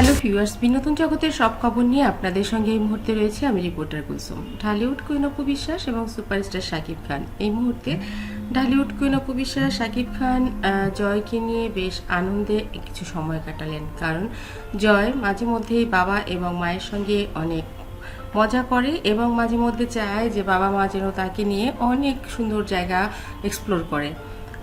Hello viewers, বিনোদন জগতের সব খবর নিয়ে আপনাদের সঙ্গে এই মুহূর্তে রয়েছে আমি রিপোর্টার কুলসুম। ঢালিউড কুইন অপু বিশ্বাস এবং সুপারস্টার শাকিব খান। এই মুহূর্তে ঢালিউড কুইন অপু বিশ্বাস, শাকিব খান জয়কে নিয়ে বেশ আনন্দে কিছু সময় কাটালেন। কারণ জয় মাঝে মধ্যেই বাবা এবং মায়ের সঙ্গে অনেক মজা করে এবং মাঝে মধ্যে চায় যে বাবা মা যেন তাকে নিয়ে অনেক সুন্দর জায়গা এক্সপ্লোর করে।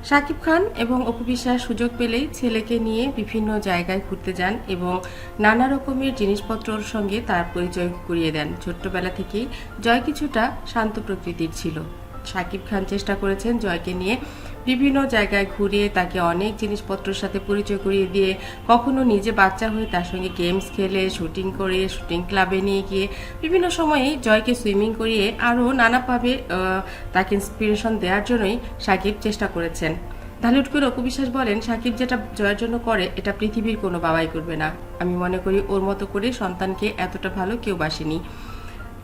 শাকিব খান এবং অপু বিশ্বাস সুযোগ পেলেই ছেলেকে নিয়ে বিভিন্ন জায়গায় ঘুরতে যান এবং নানা রকমের জিনিসপত্রর সঙ্গে তার পরিচয় করিয়ে দেন। ছোট্টবেলা থেকেই জয় কিছুটা শান্ত প্রকৃতির ছিল। শাকিব খান চেষ্টা করেছেন জয়কে নিয়ে বিভিন্ন জায়গায় ঘুরিয়ে তাকে অনেক জিনিসপত্রের সাথে পরিচয় করিয়ে দিয়ে কখনো নিজে বাচ্চা হয়ে তার সঙ্গে গেমস খেলে শুটিং করে শুটিং ক্লাবে নিয়ে গিয়ে বিভিন্ন সময়ে জয়কে সুইমিং করিয়ে আরও নানাভাবে তাকে ইন্সপিরেশন দেওয়ার জন্যই সাকিব চেষ্টা করেছেন। ঢালিউড করে বিশ্বাস বলেন, সাকিব যেটা জয়ের জন্য করে, এটা পৃথিবীর কোনো বাবাই করবে না। আমি মনে করি ওর মতো করে সন্তানকে এতটা ভালো কেউ বাসেনি।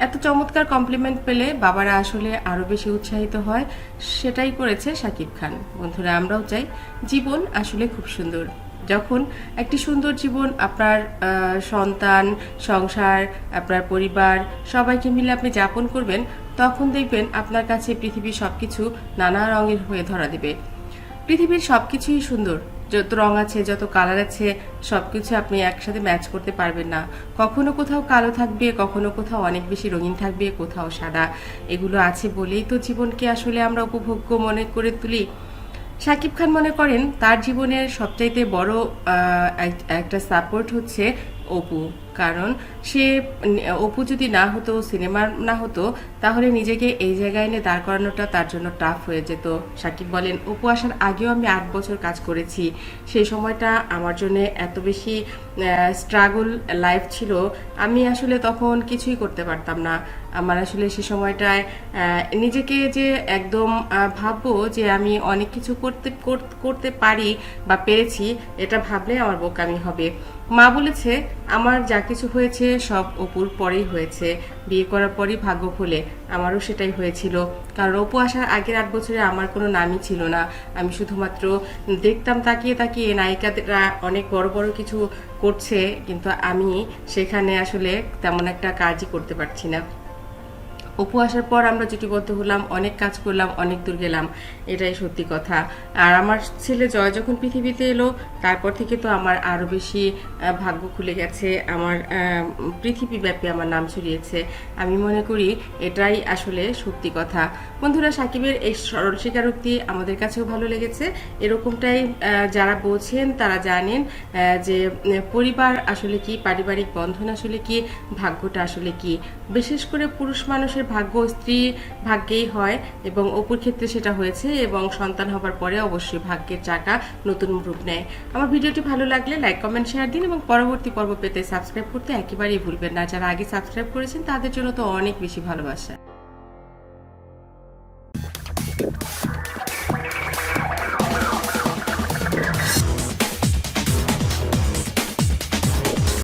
এত চমৎকার কমপ্লিমেন্ট পেলে বাবারা আসলে আরও বেশি উৎসাহিত হয়, সেটাই করেছে শাকিব খান। বন্ধুরা, আমরাও চাই জীবন আসলে খুব সুন্দর। যখন একটি সুন্দর জীবন আপনার সন্তান, সংসার, আপনার পরিবার, সবাইকে মিলে আপনি যাপন করবেন, তখন দেখবেন আপনার কাছে পৃথিবীর সব কিছু নানা রঙের হয়ে ধরা দেবে। পৃথিবীর সব কিছুই সুন্দর যত রং আছে, যত কালার আছে সব কিছু আপনি একসাথে ম্যাচ করতে পারবেন না। কখনো কোথাও কালো থাকবে, কখনো কোথাও অনেক বেশি রঙিন থাকবে, কোথাও সাদা। এগুলো আছে বলেই তো জীবনকে আসলে আমরা উপভোগ্য মনে করে তুলি। শাকিব খান মনে করেন, তার জীবনের সবচাইতে বড় একটা সাপোর্ট হচ্ছে অপু। কারণ সে, অপু যদি না হতো সিনেমা না হতো, তাহলে নিজেকে এই জায়গায় এনে দাঁড় করানোটা তার জন্য টাফ হয়ে যেত। সাকিব বলেন, অপু আসার আগেও আমি আট বছর কাজ করেছি। সেই সময়টা আমার জন্য এত বেশি স্ট্রাগল লাইফ ছিল। আমি আসলে তখন কিছুই করতে পারতাম না। আমার আসলে সে সময়টায় নিজেকে যে একদম ভাববো যে আমি অনেক কিছু করতে করতে পারি বা পেরেছি, এটা ভাবলে আমার বোকামি হবে। মা বলেছে, আমার যা কিছু হয়েছে, সব অপুর পরেই হয়েছে। বিয়ে করার পরই ভাগ্য খুলে, আমারও সেটাই হয়েছিল। কারণ অপু আসার আগের আট বছরে আমার কোনো নামই ছিল না। আমি শুধুমাত্র দেখতাম, তাকিয়ে তাকিয়ে নায়িকারা অনেক বড় বড় কিছু করছে, কিন্তু আমি সেখানে আসলে তেমন একটা কাজই করতে পারছি না। অপু আসার পর আমরা জুটিবদ্ধ হলাম, অনেক কাজ করলাম, অনেক দূর গেলাম। এটাই সত্যি কথা। আর আমার ছেলে জয় যখন পৃথিবীতে এলো, তারপর থেকে তো আমার আরও বেশি ভাগ্য খুলে গেছে। আমার পৃথিবীব্যাপী আমার নাম ছড়িয়েছে। আমি মনে করি এটাই আসলে সত্যি কথা। বন্ধুরা, সাকিবের এই সরল স্বীকারোক্তি আমাদের কাছেও ভালো লেগেছে। এরকমটাই যারা বোঝেন তারা জানেন যে, পরিবার আসলে কি, পারিবারিক বন্ধন আসলে কি, ভাগ্যটা আসলে কি। বিশেষ করে পুরুষ মানুষের ভাগ্য স্ত্রী ভাগ্যেই হয় এবং অপুর ক্ষেত্রে সেটা হয়েছে এবং সন্তান হবার পরে অবশ্যই ভাগ্যের চাকা নতুন রূপ নেয়। আমার ভিডিওটি ভালো লাগলে লাইক কমেন্ট শেয়ার দিন এবং পরবর্তী পর্ব পেতে সাবস্ক্রাইব করতে একেবারেই ভুলবেন না। যারা আগে সাবস্ক্রাইব করেছেন তাদের জন্য তো অনেক বেশি ভালোবাসা।